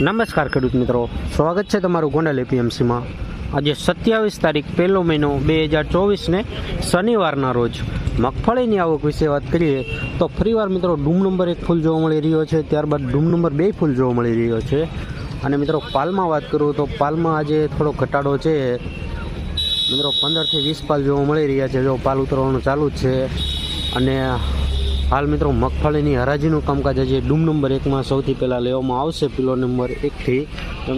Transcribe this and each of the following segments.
નમસ્કાર ખેડૂત મિત્રો. સ્વાગત છે તમારું ગોંડલ એપીએમસીમાં. આજે સત્યાવીસ તારીખ પહેલો મહિનો બે હજાર ચોવીસને શનિવારના રોજ મગફળીની આવક વિશે વાત કરીએ તો ફરીવાર મિત્રો ડૂમ નંબર એક ફૂલ જોવા મળી રહ્યો છે. ત્યારબાદ ડૂમ નંબર બે ફૂલ જોવા મળી રહ્યો છે. અને મિત્રો પાલમાં વાત કરું તો પાલમાં આજે થોડો ઘટાડો છે. મિત્રો પંદરથી વીસ પાલ જોવા મળી રહ્યા છે. જો પાલ ઉતરવાનું ચાલુ જ છે. અને હાલ મિત્રો મગફળીની હરાજીનું કામકાજ હજી ડૂમ નંબર એકમાં સૌથી પહેલાં લેવામાં આવશે. પિલો નંબર એકથી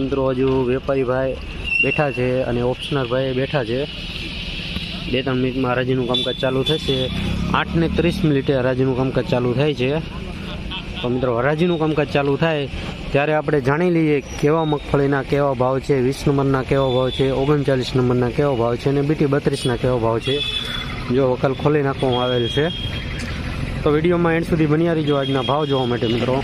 મિત્રો હજુ વેપારી ભાઈ બેઠા છે અને ઓપ્શનર ભાઈ બેઠા છે. બે ત્રણ મિનિટમાં હરાજીનું કામકાજ ચાલુ થશે. આઠ ને ત્રીસ મિનિટે હરાજીનું કામકાજ ચાલુ થાય છે. તો મિત્રો હરાજીનું કામકાજ ચાલુ થાય ત્યારે આપણે જાણી લઈએ કેવા મગફળીના કેવા ભાવ છે, વીસ નંબરના કેવો ભાવ છે, ઓગણચાલીસ નંબરના કેવો ભાવ છે અને બીટી બત્રીસના કેવો ભાવ છે. જો વકલ ખોલી નાખવામાં આવેલ છે. તો વિડીયોમાં એન્ડ સુધી બન્યા રહીજો. આજના ભાવ જોવા માટે મિત્રો.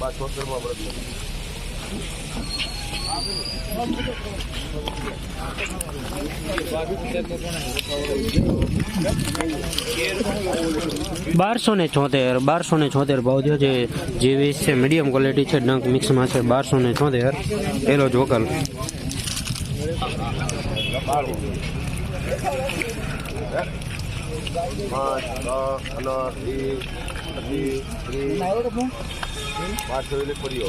Bak kontrolüm var burası. બારસો ને છોતેર બારસો ને છોતેર ભાવ થયો છે જે વીસ છે મીડિયમ ક્વોલિટી છે ડંક મિક્સમાં છે બારસો ને છોતેર એલો જ વકલ પાંચ છ અઢાર વીસ પચીસ ત્રીસ પાંચસો એટલે કર્યો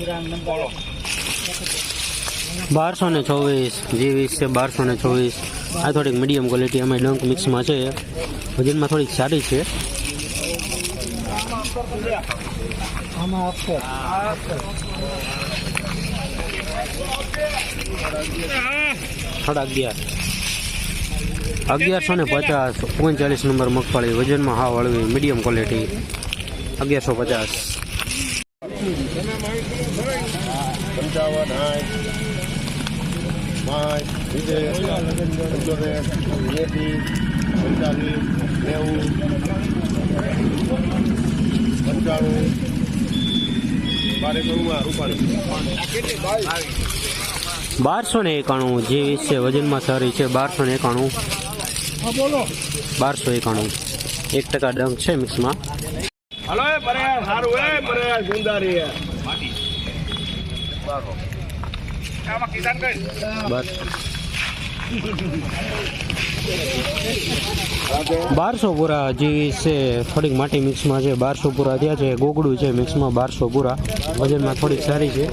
બારસો ને ચોવીસ જે વીસ છે, બારસો ને ચોવીસ. આ થોડીક મીડિયમ ક્વોલિટી અમે ડંક મિક્સમાં છે. વજનમાં થોડીક સારી છે. અગિયાર. અગિયારસો ને પચાસ, ઓગણચાલીસ નંબર મગફળી, વજનમાં હા હળવી મીડિયમ ક્વોલિટી અગિયારસો પચાસ. પાંચ સિત્તેર પંચોતેર એંસી પંચાલીસ નેવું પંચાણું બારે કરુમાં રૂપાણી. બારસો ને એકાણું જે છે વજનમાં સારી છે બારસો ને એકાણું. બારસો એકાણું. એક ટકા ડંક છે મિક્સમાં. હલો સારું એ પર્યા બારસો પૂરા જે છે, થોડીક માટી મિક્સમાં છે બારસો પૂરા થયા છે, ગોગડું છે મિક્સમાં બારસો પૂરા વજનમાં થોડીક સારી છે.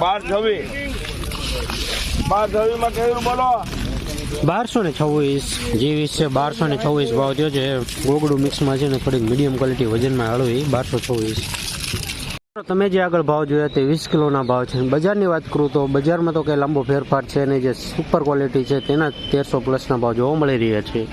બાર છવી બાર છવ્વીસ. માં કેવું બોલો? બારસો ને છવ્વીસ જી વીસ છે બારસો ને છવ્વીસ ભાવ થયો છે. ગોગડું મિક્સમાં છે ને થોડીક મીડિયમ ક્વોલિટી વજનમાં હળવી, બારસો છવ્વીસ. તમે જે આગળ ભાવ જોયા તે વીસ કિલોના ભાવ છે. બજારની વાત કરું તો બજારમાં તો કંઈ લાંબો ફેરફાર છે અને જે સુપર ક્વોલિટી છે તેના તેરસો પ્લસના ભાવ જોવા મળી રહ્યા છે.